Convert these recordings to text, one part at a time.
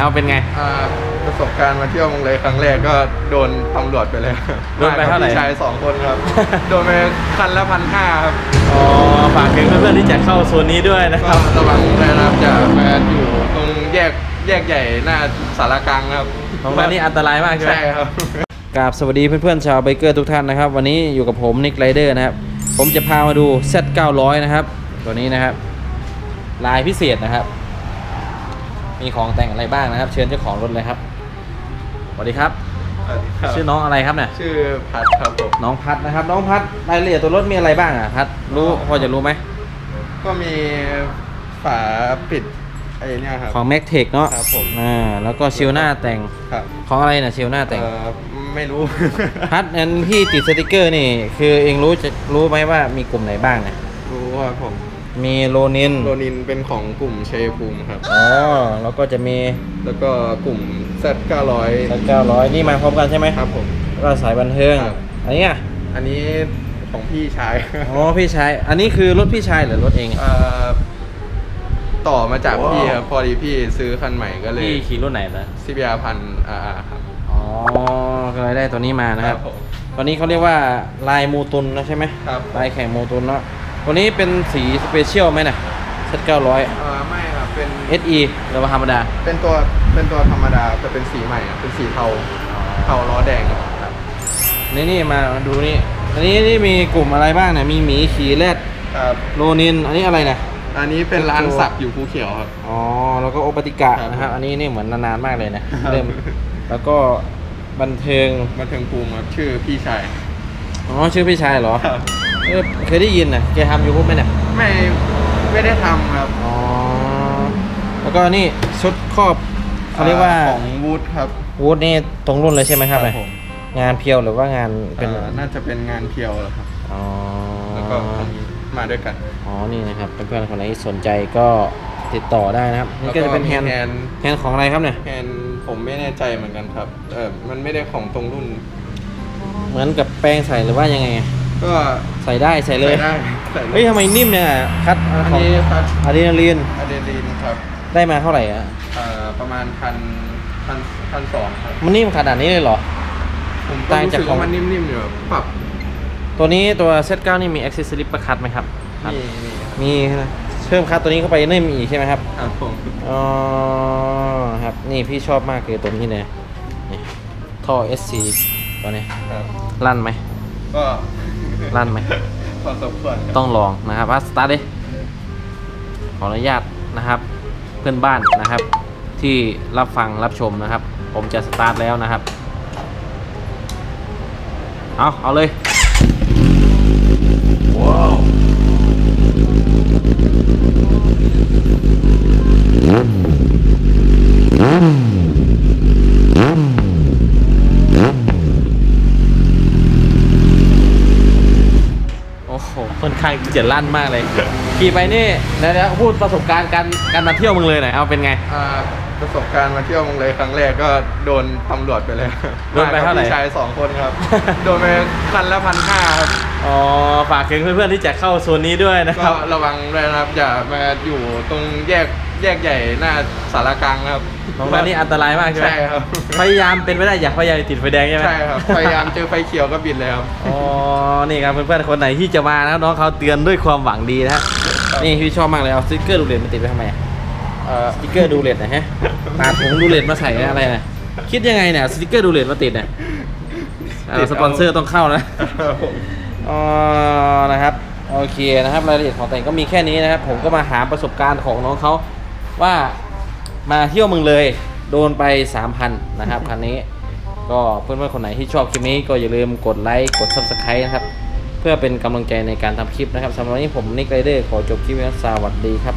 เอาเป็นไง อ่าประสบการณ์มาเที่ยวเมืองเลยครั้งแรกก็โดนตำรวจไปเลยโดนไปเท่าไหร่ มกับพี่ชายสองคนครับ โดนไปคันละพันห้าครับ อ๋อฝากถึงเพื่อนๆที่จะเข้าโซนนี้ด้วยนะคก็รับ ระวังด้วยนะครับจะมาอยู่ตรงแยกแยกใหญ่หน้าสารกลางครับตรงนั้นนี่อันตรายมากใช่ไหม ใช่ครับ กราบสวัสดีเพื่อนๆชาวไบเกอร์ทุกท่านนะครับ วันนี้อยู่กับผมนิกไรเดอร์นะครับ ผมจะพามาดู Z900 นะครับ ตัวนี้นะครับ ลายพิเศษนะครับ มีของแต่งอะไรบ้างนะครับ เชิญเจ้าของรถเลยครับสวัสดีครับ ชื่อน้องอะไรครับเนี่ย ชื่อพัดครับผม น้องพัดนะครับ น้องพัดรายละเอียดตัวรถมีอะไรบ้างอะพัดรู้พอจะรู้ไหมก็มีฝาปิดไอ้เนี่ยครับ ของ m a c t e c h เนาะครับผม อ่าแล้วก็ชิลหน้าแต่งครับของอะไรนะชิลหน้าแต่ง เอ่อไม่รู้ พัดอันพี่ติดสติกเกอร์นี่ คือเองรู้จะรู้ไหมว่ามีกลุ่มไหนบ้างเนี่ยรู้ว่าผม มีโรนินโรนินเป็นของกลุ่มเชยภูมิครับ อ๋อแล้วก็จะมีแล้วก็กลุ่ม Z 900สักเก้าร้อยนี่มาพร้อมกันใช่ไหมครับผม แล้วก็สายบันเทิงครับ อันนี้อะอันนี้ของพี่ชายอ๋อพี่ชาย อันนี้คือรถพี่ชายหรือรถเองเอ่อต่อมาจากพี่ครับพอดีพี่ซื้อคันใหม่ก็เลยพี่ขี่รุ่นไหนนะซิบิอาพันอาครับอ๋อก็เลยได้ตัวนี้มานะครับผมตัวนี้เขาเรียกว่าลายมูตุนนะใช่ไหมครับ ลายแข่งมูตุนเนาะ ตัวนี้เป็นสีสเปเชียลไหมนะเซตเก้าร้อยเอ่อไม่ครับเป็น SE หรือว่าธรรมดา เป็นตัวเป็นตัวธรรมดาแต่เป็นสีใหม่อะเป็นสีเทาเทาล้อแดงครับนี่นี่มาดูนี่ อันนี้นี่มีกลุ่มอะไรบ้างเนี่ย มีหมีขี่แรดครับโรนิน อันนี้อะไรเนี่ยอันนี้เป็นร้านสักอยู่ภูเขียวครับ อ๋อ แล้วก็โอปติกะครับนะครับ อันนี้นี่เหมือนนานๆมากเลยนะ ครับ เริ่ม แล้วก็บันเทิง มาถึงภูมิครับชื่อพี่ชาย อ๋อ ชื่อพี่ชายเหรอ ครับ เออเคยได้ยินนะแกทำยูทูบไหมเนี่ย ไม่ไม่ได้ทำครับอ๋อ แล้วก็นี่ชุดครอบเขาเรียกว่าของวูดครับวูดนี่ตรงรุ่นเลยใช่ไหมครับผมงานเพียวหรือว่างานเป็นเอ่อน่าจะเป็นงานเพียวแหละครับ อ๋อ แล้วก็อันนี้มาด้วยกัน อ๋อ นี่นะครับเพื่อนๆคนไหนที่สนใจก็ติดต่อได้นะครับ นี่ก็จะเป็นแฮนด์แฮนด์ แฮนด์ของอะไรครับเนี่ย แฮนด์ผมไม่แน่ใจเหมือนกันครับ เออมันไม่ได้ของตรงรุ่น เหมือนกับแป้งใส่หรือว่ายังไงอะ ก็ใส่ได้ใส่เลยใส่ได้ใส่ได้เฮ้ยทำไมนิ่มเนี่ยคัดอันของนี้ครับอะดรีนาลีนอะดรีนาลีนครับได้มาเท่าไหร่อะเอ่อประมาณพันพันพันสองครับมันนิ่มขนาดนี้เลยเหรอ ผมก็ต่างรู้จากสึกของ ว่ามันนิ่มๆอยู่ครับปรับตัวนี้ตัวเซตเก้านี่มีอ็อกซิสลิปประคัดไหมครับครับมีมีครับมีเพิ่มคัดตัวนี้เข้าไปนี่มีอีกใช่ไหมครับ ครับผมอ๋อครับนี่พี่ชอบมากเลยตัวนี้เลยนี่ท่อ SC ตัวนี้ครับ ลั่นไหม ก็ลั่นไหมพอสมควรครับต้องลองนะครับว่าสตาร์ทดิขออนุญาตนะครับ เพื่อนบ้านนะครับ ที่รับฟังรับชมนะครับ ผมจะสตาร์ทแล้วนะครับ เอาเอาเลย โอ้โหค่อน ข้างที่จะลั่นมากเลย ขี่ไปนี่เดี๋ยวเดี๋ยวพูดประสบการณ์การการมาเที่ยวเมึงเลยหน่อยเอาเป็นไง อ่า ประสบการณ์มาเที่ยวเมืองเลยครั้งแรกก็โดนตำรวจไปเลยโดนไปเท่าไหร่ มกับพี่ชายสองคนครับ โดนไปคันละพันห้าครับอ๋อฝากถึงเพื่อนๆที่จะเข้าโซนนี้ด้วยนะคก็รับ ระวังด้วยนะครับ อย่ามาอยู่ตรงแยกแยกใหญ่หน้าสารกลางครับตรงนั้นนี่อันตรายมากใช่ไหมใช่ครับ พยายามเป็นไปได้อย่าพยายามติดไฟแดงใช่ไหม ใช่ครับ พยายามเจอไฟเขียวก็บิดเลยครับ อ๋อ นี่ครับเพื่อนๆ คนไหนที่จะมานะครับน้องเขาเตือนด้วยความหวังดีนะฮะ นี่พี่ชอบมากเลยเอาสติ๊กเกอร์ดูเลตมาติดไว้ทำไมอะเอ่อ สติ๊กเกอร์ดูเลตนะฮะตาดผมดูเลตมาใส่อะไรนะคิดยังไงเนี่ยสติ๊กเกอร์ดูเลตมาติดเนี่ยเอาสปอนเซอร์ต้องเข้านะครับผมอ๋อนะครับโอเคนะครับรายละเอียดของแต่งก็มีแค่นี้นะครับ ผมก็มาหาประสบการณ์ของน้องเขาว่ามาเที่ยวเมืองเลยโดนไป 3,000 นะครับคันนี้ ก็เพื่อนๆคนไหนที่ชอบคลิปนี้ก็อย่าลืมกดไลค์กด Subscribe นะครับ เพื่อเป็นกำลังใจในการทำคลิปนะครับสำหรับวันนี้ผมนิกไรเดอร์ขอจบคลิปไว้แล้วสวัสดีครับ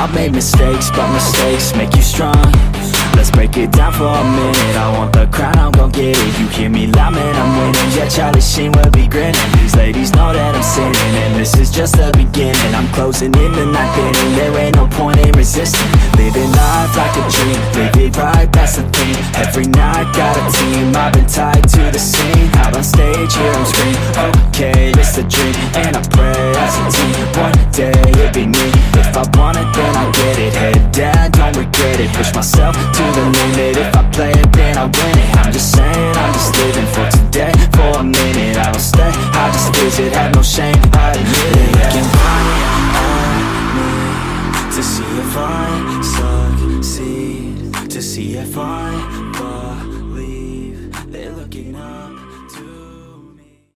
I've made mistakes, but mistakes make you strong. Let's break it down for a minute. I want the crown, I'm gon' get it. You hear me loud, man, I'm winning, yeah, Charlie Sheen will be grinning. These ladies know that I'm sinning And this is just the beginning. I'm closing in the night inning There ain't no point in resisting. Living life like a dream. Live it right, that's the thing. Every night got a team. I've been tied to the scene. Out on stage, here I'm scream it Push myself to the limit. If I play it, then I win it. I'm just saying, I'm just living for today. For a minute, I don't stay. I just visit, have no shame I admit it. Looking right me To see if I succeed To see if I